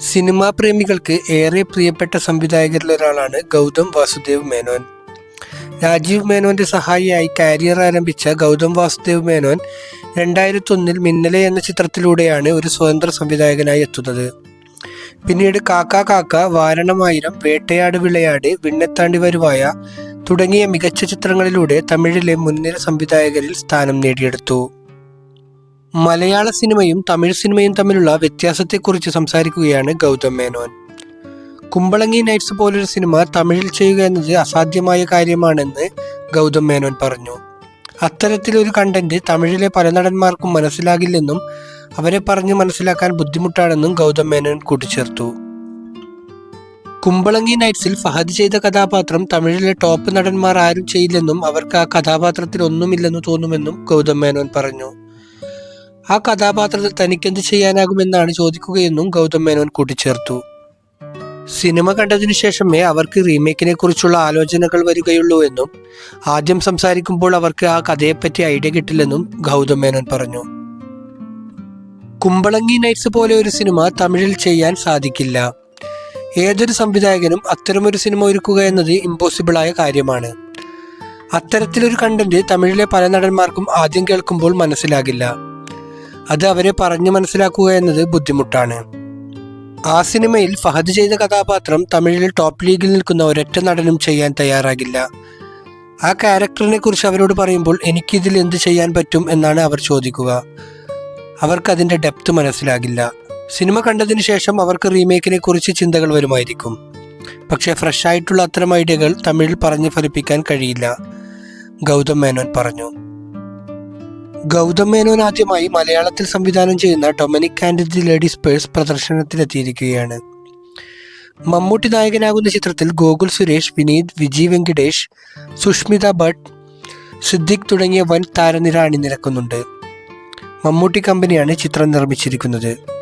Cinema പ്രേമികൾക്ക് ഏറെ പ്രിയപ്പെട്ട സംവിധായകരിൽ ഒരാളാണ് ഗൗതം വാസുദേവ് മേനോൻ. രാജീവ് മേനോന്റെ സഹായിയായി കാരിയർ ആരംഭിച്ച ഗൗതം വാസുദേവ് മേനോൻ രണ്ടായിരത്തി ഒന്നിൽ മിന്നലെ എന്ന ചിത്രത്തിലൂടെയാണ് ഒരു സ്വതന്ത്ര സംവിധായകനായി എത്തുന്നത്. പിന്നീട് കാക്ക കാക്ക വാരണമായിരം വേട്ടയാട് വിളയാട് വിണ്ണത്താണ്ടി വരുവായ തുടങ്ങിയ മികച്ച ചിത്രങ്ങളിലൂടെ തമിഴിലെ മുൻനിര സംവിധായകരിൽ സ്ഥാനം നേടിയെടുത്തു. മലയാള സിനിമയും തമിഴ് സിനിമയും തമ്മിലുള്ള വ്യത്യാസത്തെക്കുറിച്ച് സംസാരിക്കുകയാണ് ഗൗതം മേനോൻ. കുമ്പളങ്ങി നൈറ്റ്സ് പോലൊരു സിനിമ തമിഴിൽ ചെയ്യുക എന്നത് അസാധ്യമായ കാര്യമാണെന്ന് ഗൗതം മേനോൻ പറഞ്ഞു. അത്തരത്തിലൊരു കണ്ടന്റ് തമിഴിലെ പല നടന്മാർക്കും മനസ്സിലാകില്ലെന്നും അവരെ പറഞ്ഞ് മനസ്സിലാക്കാൻ ബുദ്ധിമുട്ടാണെന്നും ഗൗതം മേനോൻ കൂട്ടിച്ചേർത്തു. കുമ്പളങ്ങി നൈറ്റ്സിൽ ഫഹദ് ചെയ്ത കഥാപാത്രം തമിഴിലെ ടോപ്പ് നടന്മാർ ആരും ചെയ്യില്ലെന്നും അവർക്ക് ആ കഥാപാത്രത്തിൽ ഒന്നുമില്ലെന്ന് തോന്നുമെന്നും ഗൗതം മേനോൻ പറഞ്ഞു. ആ കഥാപാത്രത്തിൽ തനിക്കെന്ത് ചെയ്യാനാകുമെന്നാണ് ചോദിക്കുകയെന്നും ഗൗതം മേനോൻ കൂട്ടിച്ചേർത്തു. സിനിമ കണ്ടതിനു ശേഷമേ അവർക്ക് റീമേക്കിനെ കുറിച്ചുള്ള ആലോചനകൾ വരികയുള്ളൂ എന്നും ആദ്യം സംസാരിക്കുമ്പോൾ അവർക്ക് ആ കഥയെപ്പറ്റി ഐഡിയ കിട്ടില്ലെന്നും ഗൗതം മേനോൻ പറഞ്ഞു. കുമ്പളങ്ങി നൈറ്റ്സ് പോലെ ഒരു സിനിമ തമിഴിൽ ചെയ്യാൻ സാധിക്കില്ല. ഏതൊരു സംവിധായകനും അത്തരമൊരു സിനിമ ഒരുക്കുക എന്നത് ഇമ്പോസിബിളായ കാര്യമാണ്. അത്തരത്തിലൊരു കണ്ടന്റ് തമിഴിലെ പല നടന്മാർക്കും ആദ്യം കേൾക്കുമ്പോൾ മനസ്സിലാകില്ല. അത് അവരെ പറഞ്ഞു മനസ്സിലാക്കുക എന്നത് ബുദ്ധിമുട്ടാണ്. ആ സിനിമയിൽ ഫഹദ് ചെയ്ത കഥാപാത്രം തമിഴിൽ ടോപ്പ് ലീഗിൽ നിൽക്കുന്ന ഒരൊറ്റ നടനും ചെയ്യാൻ തയ്യാറാകില്ല. ആ ക്യാരക്ടറിനെ കുറിച്ച് അവരോട് പറയുമ്പോൾ എനിക്കിതിൽ എന്ത് ചെയ്യാൻ പറ്റും എന്നാണ് അവർ ചോദിക്കുക. അവർക്ക് അതിന്റെ ഡെപ്ത് മനസ്സിലാകില്ല. സിനിമ കണ്ടതിന് ശേഷം അവർക്ക് റീമേക്കിനെ കുറിച്ച് ചിന്തകൾ വരുമായിരിക്കും. പക്ഷേ ഫ്രഷ് ആയിട്ടുള്ള അത്തരം ഐഡിയകൾ തമിഴിൽ പറഞ്ഞ് ഫലിപ്പിക്കാൻ കഴിയില്ല. ഗൗതം മേനോൻ പറഞ്ഞു. ഗൗതം മേനോൻ ആദ്യമായി മലയാളത്തിൽ സംവിധാനം ചെയ്യുന്ന Dominic and the ladies purse പ്രദർശനത്തിലെത്തിയിരിക്കുകയാണ്. Mammootty നായകനാകുന്ന ചിത്രത്തിൽ ഗോകുൽ സുരേഷ് വിനീത് വിജി വെങ്കിടേഷ് സുഷ്മിത ഭട്ട് സിദ്ദിഖ് തുടങ്ങിയ വൻ താരനിര അണിനിരക്കുന്നുണ്ട്. മമ്മൂട്ടി കമ്പനിയാണ് ചിത്രം നിർമ്മിച്ചിരിക്കുന്നത്.